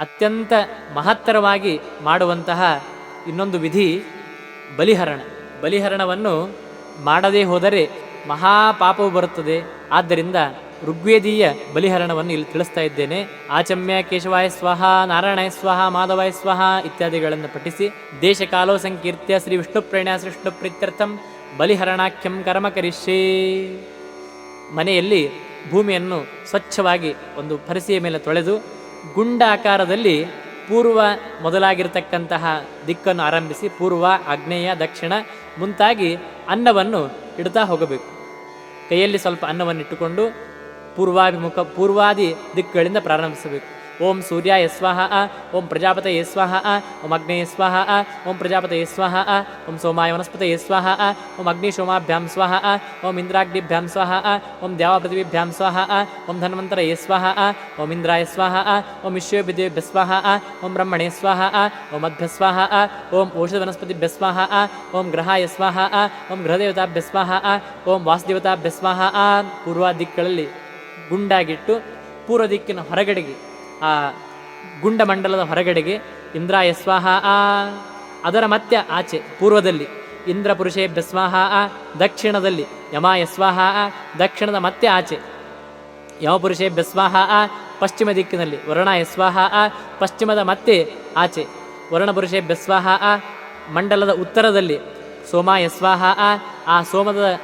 ಅತ್ಯಂತ ಮಹತ್ತರವಾಗಿ ಮಾಡುವಂತಹ ಇನ್ನೊಂದು ವಿಧಿ ಬಲಿಹರಣ. ಬಲಿಹರಣವನ್ನು ಮಾಡದೇ ಹೋದರೆ ಮಹಾಪಾಪವು ಬರುತ್ತದೆ. ಆದ್ದರಿಂದ ಋಗ್ವೇದೀಯ ಬಲಿಹರಣವನ್ನು ಇಲ್ಲಿ ತಿಳಿಸ್ತಾ ಇದ್ದೇನೆ. ಆಚಮ್ಯ ಕೇಶವಾಯ ಸ್ವಹ, ನಾರಾಯಣಾಯ ಸ್ವಹ, ಮಾಧವಾಯ ಸ್ವಹ ಇತ್ಯಾದಿಗಳನ್ನು ಪಠಿಸಿ ದೇಶಕಾಲೋ ಸಂಕೀರ್ತ್ಯ ಶ್ರೀ ವಿಷ್ಣು ಪ್ರೇಣ ವಿಷ್ಣು ಪ್ರೀತ್ಯರ್ಥಂ ಬಲಿಹರಣಾಖ್ಯಂ ಕರ್ಮ ಮನೆಯಲ್ಲಿ ಭೂಮಿಯನ್ನು ಸ್ವಚ್ಛವಾಗಿ ಒಂದು ಪರಿಸೆಯ ಮೇಲೆ ತೊಳೆದು ಗುಂಡ ಆಕಾರದಲ್ಲಿ ಪೂರ್ವ ಮೊದಲಾಗಿರ್ತಕ್ಕಂತಹ ದಿಕ್ಕನ್ನು ಆರಂಭಿಸಿ ಪೂರ್ವ, ಆಗ್ನೇಯ, ದಕ್ಷಿಣ ಮುಂತಾಗಿ ಅನ್ನವನ್ನು ಇಡ್ತಾ ಹೋಗಬೇಕು. ಕೈಯಲ್ಲಿ ಸ್ವಲ್ಪ ಅನ್ನವನ್ನು ಇಟ್ಟುಕೊಂಡು ಪೂರ್ವಾಭಿಮುಖ, ಪೂರ್ವಾದಿ ದಿಕ್ಕುಗಳಿಂದ ಪ್ರಾರಂಭಿಸಬೇಕು. ಓಂ ಸೂರ್ಯಾಯ ಸ್ವಾಹ ಓಂ ಪ್ರಜಾಪತಯೇ ಸ್ವಾಹ ಓಂ ಅಗ್ನೇಯ ಸ್ವಾಹ ಓಂ ಪ್ರಜಾಪತಯೇ ಸ್ವಾಹ ಓಂ ಸೋಮಾಯ ವನಸ್ಪತಯೇ ಸ್ವಾಹ ಓಂ ಅಗ್ನಿ ಸೋಮಾಭ್ಯಾಂ ಸ್ವಹ ಓಂ ಇಂದ್ರಾಗ್ನಿಭ್ಯಾಂ ಸ್ವಹ ಓಂ ದ್ಯಾವಪೃಥಿವಿಭ್ಯಾಂ ಸ್ವಹ ಓಂ ಧನ್ವಂತರಯೇ ಸ್ವಾಹ ಓಂ ಇಂದ್ರಾಯ ಸ್ವಾಹ ಓಂ ವಿಶ್ವೇಭ್ಯದೇಭ್ಯ ಸ್ವಾಹ ಓಂ ಬ್ರಹ್ಮಣೇ ಸ್ವಾಹ ಓಂ ಮಧ್ಯ ಸ್ವಾಹ ಓಂ ಔಷಧ ವನಸ್ಪತಿಭ್ಯ ಸ್ವಾಹ ಓಂ ಗ್ರಹಾಯ ಸ್ವಾಹ ಓಂ ಗೃಹದೇವತಾಭ್ಯ ಸ್ವಾಹ ಓಂ ವಾಸುದೇವತಾಭ್ಯ ಸ್ವಾಹ ಪೂರ್ವ ದಿಕ್ಕುಗಳಲ್ಲಿ ಗುಂಡಾಗಿಟ್ಟು ಪೂರ್ವ ದಿಕ್ಕಿನ ಹೊರಗಡೆಗೆ ಆ ಗುಂಡಮಂಡಲದ ಹೊರಗಡೆಗೆ ಇಂದ್ರಾಯ ಸ್ವಾಹ ಆ. ಅದರ ಮತ್ತೆ ಆಚೆ, ಪೂರ್ವದಲ್ಲಿ ಇಂದ್ರ ಪುರುಷೇಭ್ಯ ಸ್ವಾಹ ಆ. ದಕ್ಷಿಣದಲ್ಲಿ ಯಮಾಯ ಸ್ವಾಹ ಆ. ದಕ್ಷಿಣದ ಮತ್ತೆ ಆಚೆ, ಯಮಪುರುಷೇಭ್ಯ ಸ್ವಾಹ ಆ. ಪಶ್ಚಿಮ ದಿಕ್ಕಿನಲ್ಲಿ ವರುಣಾಯ ಸ್ವಾಹ ಆ. ಪಶ್ಚಿಮದ ಮತ್ತೆ ಆಚೆ, ವರುಣಪುರುಷೇಭ್ಯ ಸ್ವಾಹ ಆ. ಮಂಡಲದ ಉತ್ತರದಲ್ಲಿ ಸೋಮಾಯ ಸ್ವಾಹ ಆ. ಆ ಸೋಮದ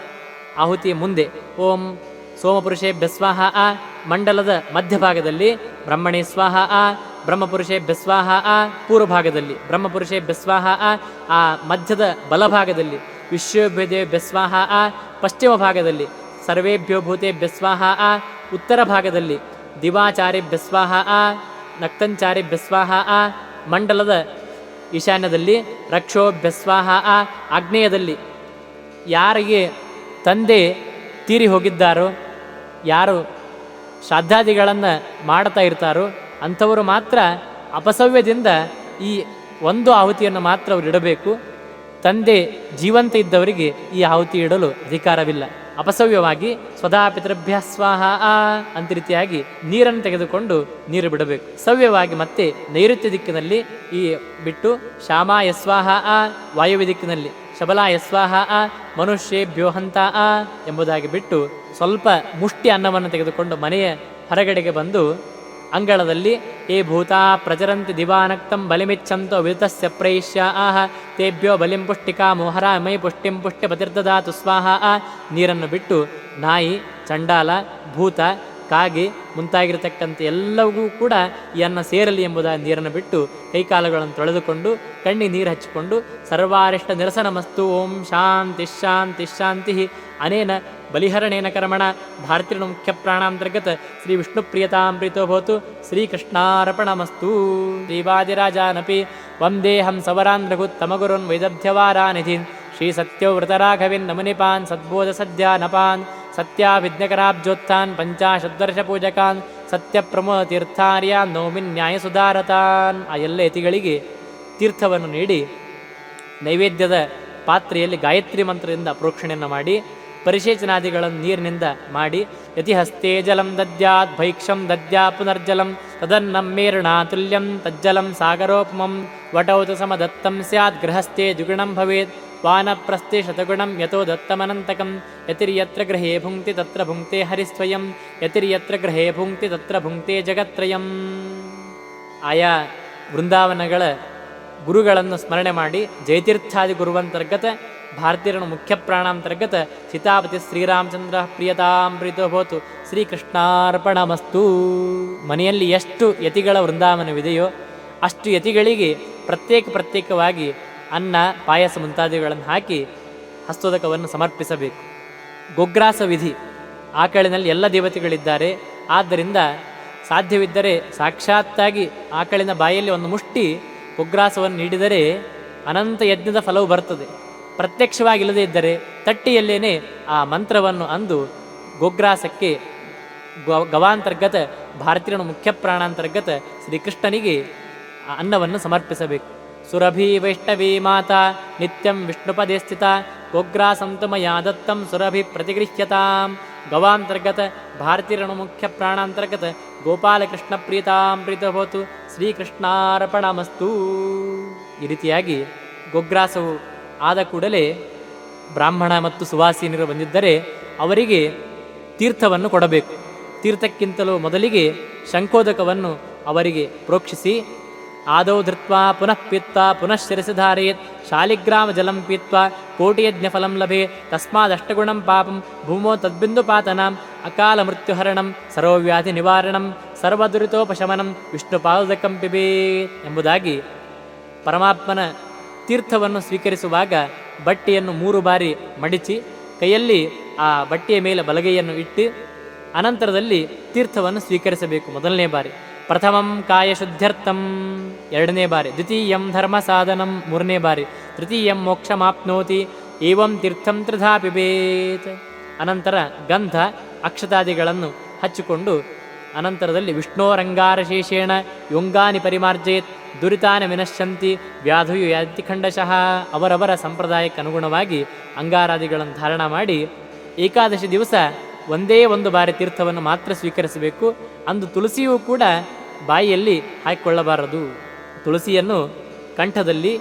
ಆಹುತಿಯ ಮುಂದೆ, ಓಂ ಸೋಮಪುರುಷೇಭ್ಯ ಸ್ವಾಹ ಆ ಮಂಡಲದ ಮಧ್ಯಭಾಗದಲ್ಲಿ, ಬ್ರಹ್ಮಣೇ ಸ್ವಾಹ ಆ ಬ್ರಹ್ಮಪುರುಷೇಭ್ಯ ಬೆಸ್ವಾಹ ಆ ಪೂರ್ವಭಾಗದಲ್ಲಿ ಬ್ರಹ್ಮಪುರುಷೇಭ್ಯ ಸ್ವಾಹ ಆ ಆ ಮಧ್ಯದ ಬಲಭಾಗದಲ್ಲಿ ವಿಶ್ವಭ್ಯದೇಭ್ಯ ಬೆಸ್ವಾಹ ಆ ಪಶ್ಚಿಮ ಭಾಗದಲ್ಲಿ ಸರ್ವೇಭ್ಯೋ ಭೂತೇಭ್ಯ ಸ್ವಾಹ ಆ ಉತ್ತರ ಭಾಗದಲ್ಲಿ ದಿವಾಚಾರ್ಯಭ್ಯ ಬೆಸ್ವಾಹ ಆ ನಕ್ತಂಚಾರಿ ಬೆಸ್ವಾಹ ಆ ಮಂಡಲದ ಈಶಾನ್ಯದಲ್ಲಿ, ರಕ್ಷೋ ಬೆಸ್ವಾಹ ಆ ಆಗ್ನೇಯದಲ್ಲಿ, ಯಾರಿಗೆ ತಂದೆ ತೀರಿ ಹೋಗಿದ್ದಾರೋ ಯಾರು ಶ್ರಾದ್ದಾದಿಗಳನ್ನು ಮಾಡ್ತಾ ಇರ್ತಾರೋ ಅಂಥವರು ಮಾತ್ರ ಅಪಸವ್ಯದಿಂದ ಈ ಒಂದು ಆಹುತಿಯನ್ನು ಮಾತ್ರ ಅವರು ಇಡಬೇಕು. ತಂದೆ ಜೀವಂತ ಇದ್ದವರಿಗೆ ಈ ಆಹುತಿ ಇಡಲು ಅಧಿಕಾರವಿಲ್ಲ. ಅಪಸವ್ಯವಾಗಿ ಸ್ವದಾ ಪಿತೃಭ್ಯ ಸ್ವಾಹ ಅಂತ ರೀತಿಯಾಗಿ ನೀರನ್ನು ತೆಗೆದುಕೊಂಡು ನೀರು ಬಿಡಬೇಕು. ಸವ್ಯವಾಗಿ ಮತ್ತೆ ನೈಋತ್ಯ ದಿಕ್ಕಿನಲ್ಲಿ ಈ ಬಿಟ್ಟು ಶ್ಯಾಮ ಯಸ್ವಾಹ ಆ ವಾಯುವ್ಯ ದಿಕ್ಕಿನಲ್ಲಿ ಶಬಲಾಯ ಸ್ವಾಹ ಆ, ಮನುಷ್ಯೇಭ್ಯೋ ಹಂತ ಆ ಎಂಬುದಾಗಿ ಬಿಟ್ಟು ಸ್ವಲ್ಪ ಮುಷ್ಟಿ ಅನ್ನವನ್ನು ತೆಗೆದುಕೊಂಡು ಮನೆಯ ಹೊರಗಡೆಗೆ ಬಂದು ಅಂಗಳದಲ್ಲಿ, ಏ ಭೂತಾ ಪ್ರಚರಂತಿ ದಿವಾನಕ್ತಂ ಬಲಿಮಿಚ್ಛಂತೋ ವಿತಸ್ಯ ಪ್ರೈಷ್ಯ ಆಹ, ತೇಭ್ಯೋ ಬಲಿಂ ಪುಷ್ಟಿಕಾ ಮೋಹರ ಮೈ ಪುಷ್ಟಿಂ ಪುಷ್ಟಿ ಪತಿರ್ದದಾತು ಸ್ವಾಹ ಆ, ನೀರನ್ನು ಬಿಟ್ಟು ನಾಯಿ, ಚಂಡಾಲ, ಭೂತ ಕಾಗೆ ಮುಂತಾಗಿರತಕ್ಕಂಥ ಎಲ್ಲವೂ ಕೂಡ ಈ ಅನ್ನ ಸೇರಲಿ ಎಂಬುದಾಗಿ ನೀರನ್ನು ಬಿಟ್ಟು ಕೈಕಾಲುಗಳನ್ನು ತೊಳೆದುಕೊಂಡು, ಕಣ್ಣಿಗೆ ನೀರು ಹಚ್ಚಿಕೊಂಡು, ಸರ್ವಾರಿಷ್ಟ ನಿರಸನಮಸ್ತು, ಓಂ ಶಾಂತಿ ಶಾಂತಿ ಶಾಂತಿ ಅನೇನ ಬಲಿಹರಣೇನ ಕರ್ಮಣ. ಭಾರತೀಯ ಮುಖ್ಯ ಪ್ರಾಣಾಂತರ್ಗತ ಶ್ರೀ ವಿಷ್ಣು ಪ್ರಿಯತಾಂ ಪ್ರೀತೋ ಭವತು ಶ್ರೀಕೃಷ್ಣಾರ್ಪಣಮಸ್ತು. ಶ್ರೀವಾದಿರಾಜಾನಪಿ ವಂದೇಹಂ ಸವರಾಂಧ್ರಗುತ್ತಮಗುರುನ್ ವೈದಧ್ಯವಾರಾನಿಧಿನ್. ಶ್ರೀ ಸತ್ಯವ್ರತರಾಘವಿನ್ ನಮನಿಪಾನ್ ಸದ್ಬೋಧ ಸದ್ಯಾನಪಾನ್. ಸತ್ಯಾವಿಘ್ನಕರಾಬ್ಜೋತ್ಥಾನ್ ಪಂಚಾಶದ್ದರ್ಶ ಪೂಜಕಾನ್ ಸತ್ಯ ಪ್ರಮೋದ ತೀರ್ಥಾರ್ಯ ನೋಮಿ ನ್ಯಾಯ ಸುಧಾರತಾನ್ ಆ ಎಲ್ಲ ಯತಿಗಳಿಗೆ ತೀರ್ಥವನ್ನು ನೀಡಿ ನೈವೇದ್ಯದ ಪಾತ್ರೆಯಲ್ಲಿ ಗಾಯತ್ರಿ ಮಂತ್ರದಿಂದ ಪ್ರೋಕ್ಷಣೆಯನ್ನು ಮಾಡಿ, ಪರಿಶೇಚನಾದಿಗಳನ್ನು ನೀರಿನಿಂದ ಮಾಡಿ, ಯತಿಹಸ್ತೆ ಜಲಂ ದದ್ಯಾತ್, ಭೈಕ್ಷಂ ದದ್ಯಾ ಪುನರ್ಜಲಂ, ತದನ್ನಂ ಮೇರ್ಣಾ ತುಲ್ಯಂ, ತಜ್ಜಲಂ ಸಾಗರೋಪಮಂ, ವಟೌತ ಸಮದತ್ತಂ ಸ್ಯಾತ್, ಗೃಹಸ್ಥೆ ದ್ವಿಗುಣಂ ಭವೇತ್. ವಾನಪ್ರಸ್ಥೆ ಶತಗುಣಂ ಯಥೋ ದತ್ತಮನಂತಕಂ ಯತಿರ್ಯತ್ರ ಗೃಹೇ ಭುಂಕ್ತಿ ತತ್ರ ಭುಂಕ್ತೆ ಹರಿಸ್ವಯಂ ಯತಿರ್ಯತ್ರ ಗೃಹೇ ಭುಂಕ್ತಿ ತತ್ರ ಭುಂಕ್ತೆ ಜಗತ್ರಯಂ ಆಯಾ ವೃಂದಾವನಗಳ ಗುರುಗಳನ್ನು ಸ್ಮರಣೆ ಮಾಡಿ, ಜಯತೀರ್ಥಾದಿ ಗುರುವಂತರ್ಗತ ಭಾರತೀಯರನ್ನು ಮುಖ್ಯ ಪ್ರಾಣಾಂತರ್ಗತ ಸೀತಾಪತಿ ಶ್ರೀರಾಮಚಂದ್ರ ಪ್ರಿಯತಾಂ ಹೋತು ಶ್ರೀಕೃಷ್ಣಾರ್ಪಣಮಸ್ತು. ಮನೆಯಲ್ಲಿ ಎಷ್ಟು ಯತಿಗಳ ವೃಂದಾವನವಿದೆಯೋ, ಅಷ್ಟು ಯತಿಗಳಿಗೆ ಪ್ರತ್ಯೇಕ ಪ್ರತ್ಯೇಕವಾಗಿ ಅನ್ನ, ಪಾಯಸ ಮುಂತಾದಿಗಳನ್ನು ಹಾಕಿ ಹಸ್ತೋದಕವನ್ನು ಸಮರ್ಪಿಸಬೇಕು. ಗೊಗ್ರಾಸ ವಿಧಿ. ಆಕಳಿನಲ್ಲಿ ಎಲ್ಲ ದೇವತೆಗಳಿದ್ದಾರೆ. ಆದ್ದರಿಂದ ಸಾಧ್ಯವಿದ್ದರೆ ಸಾಕ್ಷಾತ್ತಾಗಿ ಆಕಳಿನ ಬಾಯಲ್ಲಿ ಒಂದು ಮುಷ್ಟಿ ಗೊಗ್ರಾಸವನ್ನು ನೀಡಿದರೆ ಅನಂತ ಯಜ್ಞದ ಫಲವು ಬರ್ತದೆ ಪ್ರತ್ಯಕ್ಷವಾಗಿಲ್ಲದೇ ಇದ್ದರೆ ತಟ್ಟಿಯಲ್ಲೇನೆ ಆ ಮಂತ್ರವನ್ನು ಅಂದು ಗೋಗ್ರಾಸಕ್ಕೆ ಗವ- ಗವಾಂತರ್ಗತ ಭಾರತೀಯನ ಮುಖ್ಯ ಪ್ರಾಣಾಂತರ್ಗತ ಶ್ರೀಕೃಷ್ಣನಿಗೆ ಅನ್ನವನ್ನು ಸಮರ್ಪಿಸಬೇಕು. ಸುರಭಿ ವೈಷ್ಣವಿ ಮಾತಾ, ನಿತ್ಯಂ ವಿಷ್ಣುಪದೇ ಸ್ಥಿತ ಗೋಗ್ರಾಸಂತು ಮಯಾ ದತ್ತಂ ಸುರಭಿ ಪ್ರತಿಗೃಹ್ಯತಾಂ. ಗವಾಂತರ್ಗತ ಭಾರತೀರಣು ಮುಖ್ಯ ಪ್ರಾಣಾಂತರ್ಗತ ಗೋಪಾಲಕೃಷ್ಣ ಪ್ರೀತಾಂ ಪ್ರೀತಭವತು ಶ್ರೀಕೃಷ್ಣಾರ್ಪಣಮಸ್ತು. ಈ ರೀತಿಯಾಗಿ ಗೋಗ್ರಾಸವು ಆದ ಕೂಡಲೇ ಬ್ರಾಹ್ಮಣ ಮತ್ತು ಸುವಾಸೀನರು ಬಂದಿದ್ದರೆ ಅವರಿಗೆ ತೀರ್ಥವನ್ನು ಕೊಡಬೇಕು. ತೀರ್ಥಕ್ಕಿಂತಲೂ ಮೊದಲಿಗೆ ಶಂಕೋದಕವನ್ನು ಅವರಿಗೆ ಪ್ರೋಕ್ಷಿಸಿ ಆದೌ ಧೃತ್ವಾ ಪುನಃ ಪೀತ್ವಾ ಪುನಃ ಶಿರಸಿಧಾರಯೇತ್ ಶಾಲಿಗ್ರಾಮ ಜಲಂ ಪೀತ್ವಾ ಕೋಟಿಯಜ್ಞ ಫಲಂ ಲಭೆ ತಸ್ಮಾದಷ್ಟಗುಣಂ ಪಾಪಂ ಭೂಮೋ ತದ್ಬಿಂದುಪಾತನಾಂ ಅಕಾಲ ಮೃತ್ಯುಹರಣಂ ಸರ್ವವ್ಯಾಧಿ ನಿವಾರಣಂ ಸರ್ವದುರಿತೋಪಶಮನಂ ವಿಷ್ಣು ಪಾದಕಂ ಪಿಬೇ ಎಂಬುದಾಗಿ ಪರಮಾತ್ಮನ ತೀರ್ಥವನ್ನು ಸ್ವೀಕರಿಸುವಾಗ ಬಟ್ಟೆಯನ್ನು ಮೂರು ಬಾರಿ ಮಡಿಚಿ, ಕೈಯಲ್ಲಿ ಆ ಬಟ್ಟೆಯ ಮೇಲೆ ಬಲಗೈಯನ್ನು ಇಟ್ಟು, ಅನಂತರದಲ್ಲಿ ತೀರ್ಥವನ್ನು ಸ್ವೀಕರಿಸಬೇಕು ಮೊದಲನೇ ಬಾರಿ. ಪ್ರಥಮಂ ಕಾಯ ಶುದ್ಧ್ಯರ್ಥಂ. ಎರಡನೇ ಬಾರಿ. ದ್ವಿತೀಯಂ ಧರ್ಮ ಸಾಧನಂ. ಮೂರನೇ ಬಾರಿ. ತೃತೀಯಂ ಮೋಕ್ಷಮಾಪ್ನೋತಿ. ಏವಂ ತೀರ್ಥಂ ತ್ರಿಧಾ ಪಿಬೇತ್ ಅನಂತರ ಗಂಧ ಅಕ್ಷತಾದಿಗಳನ್ನು ಹಚ್ಚಿಕೊಂಡು ಅನಂತರದಲ್ಲಿ ವಿಷ್ಣೋರಂಗಾರಶೇಷೇಣ ಯೊಂಗಾನಿ ಪರಿಮಾರ್ಜಯತ್ ದುರಿತಾನ ವಿನಶ್ಯಂತಿ ವ್ಯಾಧುಯು ಖಂಡಶಃ ಅವರವರ ಸಂಪ್ರದಾಯಕ್ಕೆ ಅನುಗುಣವಾಗಿ ಅಂಗಾರಾದಿಗಳನ್ನು ಧಾರಣ ಮಾಡಿ ಏಕಾದಶಿ ದಿವಸ ಒಂದೇ ಒಂದು ಬಾರಿ ತೀರ್ಥವನ್ನು ಮಾತ್ರ ಸ್ವೀಕರಿಸಬೇಕು. ಅಂದು ತುಳಸಿಯೂ ಕೂಡ ಬಾಯಿಯಲ್ಲಿ ಹಾಕಿಕೊಳ್ಳಬಾರದು. ತುಳಸಿಯನ್ನು ಕಂಠದಲ್ಲಿ,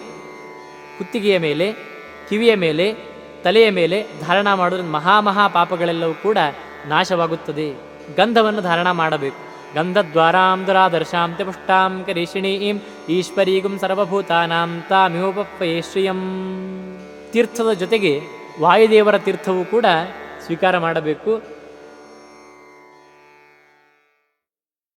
ಕುತ್ತಿಗೆಯ ಮೇಲೆ, ಕಿವಿಯ ಮೇಲೆ, ತಲೆಯ ಮೇಲೆ ಧಾರಣ ಮಾಡೋದ್ರಿಂದ ಮಹಾ ಮಹಾ ಪಾಪಗಳೆಲ್ಲವೂ ಕೂಡ ನಾಶವಾಗುತ್ತದೆ. ಗಂಧವನ್ನು ಧಾರಣ ಮಾಡಬೇಕು. ಗಂಧದ್ವಾರಾಂ ದುರಾದರ್ಶಾಂ ಪುಷ್ಟಾಂ ಕರೀಷಿಣೀಂ ಈಶ್ವರೀಗುಂ ಸರ್ವಭೂತಾನಾಂ ತಾಮಿಹೋಪಯೇ ಶ್ರಿಯಂ. ತೀರ್ಥದ ಜೊತೆಗೆ ವಾಯುದೇವರ ತೀರ್ಥವೂ ಕೂಡ ಸ್ವೀಕಾರ ಮಾಡಬೇಕು.